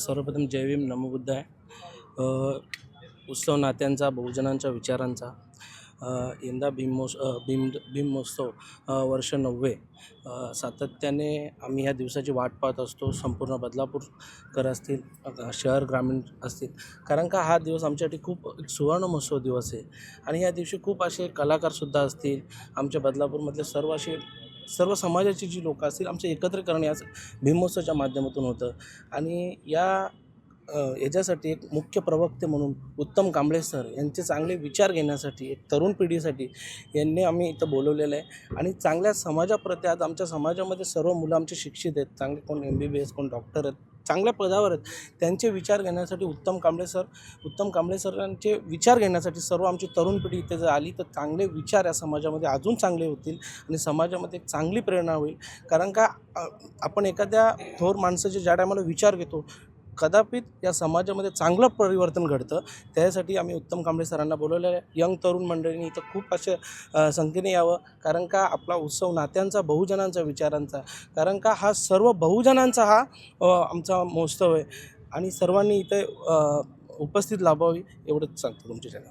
सर्वप्रथम जय भीम नमो आहे. उत्सव नात्यांचा बहुजनांच्या विचारांचा. यंदा भीमोस भीम भीमोत्सव वर्ष नववे. सातत्याने आम्ही ह्या दिवसाची वाट पाहत असतो. संपूर्ण बदलापूरकर असतील शहर ग्रामीण असतील. कारण का हा दिवस आमच्यासाठी खूप एक सुवर्ण महोत्सव दिवस आहे. आणि या दिवशी खूप असे कलाकारसुद्धा असतील. आमच्या बदलापूरमधले सर्व असे सर्व समाजाची जी लोकं असतील आमचे एकत्रीकरण याच भीमोत्सवाच्या माध्यमातून होतं. आणि या याच्यासाठी एक मुख्य प्रवक्ते म्हणून उत्तम कांबळे सर यांचे चांगले विचार घेण्यासाठी एक तरुण पिढीसाठी यांनी आम्ही इथं बोलवलेलं आहे. आणि चांगल्या समाजाप्रती आज आमच्या समाजामध्ये सर्व मुलं आमचे शिक्षित आहेत. चांगले कोण एम बी बी एस कोण डॉक्टर आहेत. चांगल्या पदावर आहेत. त्यांचे विचार घेण्यासाठी उत्तम कांबळे सर उत्तम कांबळे सरांचे विचार घेण्यासाठी सर्व आमची तरुण पिढी इथे जर आली तर चांगले विचार या समाजामध्ये अजून चांगले होतील आणि समाजामध्ये एक चांगली प्रेरणा होईल. कारण का आपण एखाद्या थोर माणसाचे ज्या टायमाला विचार घेतो कदापित या समाजामध्ये चांगलं परिवर्तन घडतं. त्यासाठी आम्ही उत्तम कांबळे सरांना बोलवलेलं आहे. यंग तरुण मंडळींनी इथं खूप असे संख्येने यावं. कारण का आपला उत्सव नात्यांचा बहुजनांचा विचारांचा. कारण का हा सर्व बहुजनांचा हा आमचा महोत्सव आहे. आणि सर्वांनी इथे उपस्थित लाभावी एवढंच सांगतो तुमच्या चॅनल